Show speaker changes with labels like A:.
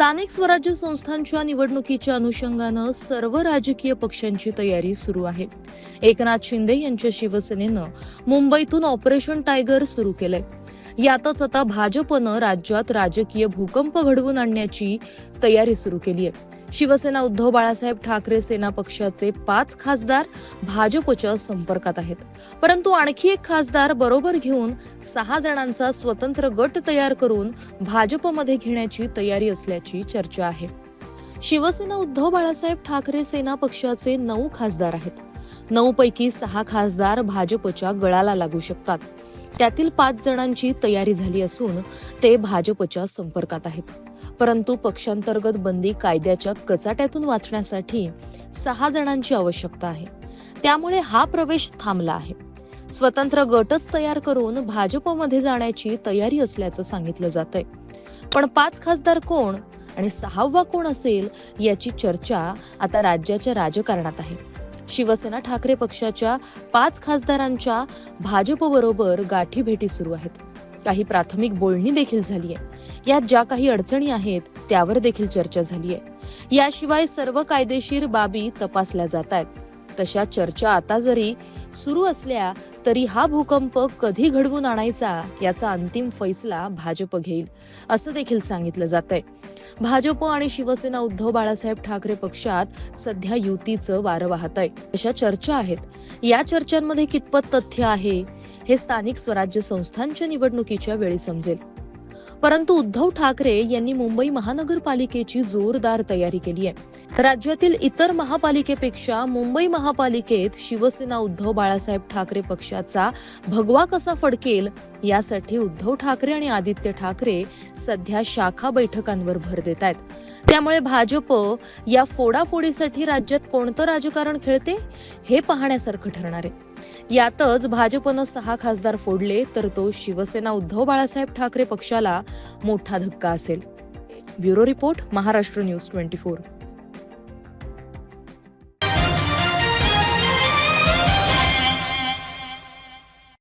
A: स्थानिक स्वराज्य संस्थांच्या निवडणुकीच्या अनुषंगानं सर्व राजकीय पक्षांची तयारी सुरू आहे. एकनाथ शिंदे यांच्या शिवसेनेनं मुंबईतून ऑपरेशन टायगर सुरू केलंय. यातच आता भाजपनं राज्यात राजकीय भूकंप घडवून आणण्याची तयारी सुरू केली आहे. शिवसेना उद्धव बाळासाहेब ठाकरे सेना पक्षाचे पाच खासदार भाजपच्या संपर्कात आहेत. परंतु आणखी एक खासदार बरोबर घेऊन सहा जणांचा स्वतंत्र गट तयार करून भाजपमध्ये घेण्याची तयारी असल्याची चर्चा आहे. शिवसेना उद्धव बाळासाहेब ठाकरे सेना पक्षाचे नऊ खासदार आहेत. नऊ पैकी सहा खासदार भाजपच्या गळाला लागू शकतात. त्यातील पाच जणांची तयारी झाली असून ते भाजपच्या संपर्कात आहेत. परंतु पक्षांतर्गत बंदी कायद्याच्या कचाट्यातून वाचण्यासाठी सहा जणांची आवश्यकता आहे. त्यामुळे हा प्रवेश थांबला आहे. स्वतंत्र गटच तयार करून भाजपमध्ये जाण्याची तयारी असल्याचं सांगितलं जात आहे पण पाच खासदार कोण आणि सहावा कोण असेल याची चर्चा आता राज्याच्या राजकारणात आहे. शिवसेना ठाकरे पक्षाच्या पाच खासदारांच्या भाजपबरोबर गाठी भेटी सुरू आहेत. काही प्राथमिक बोलणी देखील झाली आहे यात ज्या काही अडचणी आहेत त्यावर देखील चर्चा झाली आहे याशिवाय सर्व कायदेशीर बाबी तपासल्या जात आहेत. तशा चर्चा आता जरी सुरू असल्या तरी हा भूकंप कधी घडवून आणायचा याचा अंतिम फैसला भाजप घेईल असं देखील सांगितलं जात आहे भाजप आणि शिवसेना उद्धव बाळासाहेब ठाकरे पक्षात सध्या युतीचं वारं वाहत आहे अशा चर्चा आहेत. या चर्चांमध्ये कितपत तथ्य आहे हे स्थानिक स्वराज्य संस्थांच्या निवडणुकीच्या वेळी समजेल. परंतु उद्धव ठाकरे यांनी मुंबई महानगरपालिकेची जोरदार तयारी केली आहे. राज्यातील इतर महापालिकेपेक्षा मुंबई महापालिकेत शिवसेना उद्धव बाळासाहेब ठाकरे पक्षाचा भगवा कसा फडकेल यासाठी उद्धव ठाकरे आणि आदित्य ठाकरे सध्या शाखा बैठकांवर भर देत आहेत. त्यामुळे भाजप या फोडाफोडीसाठी राज्यात कोणतं राजकारण खेळते हे पाहण्यासारखं ठरणार आहे. यातच भाजपनं सहा खासदार फोडले तर तो शिवसेना उद्धव बाळासाहेब ठाकरे पक्षाला मोठा धक्का असेल. Bureau report Maharashtra news twenty four.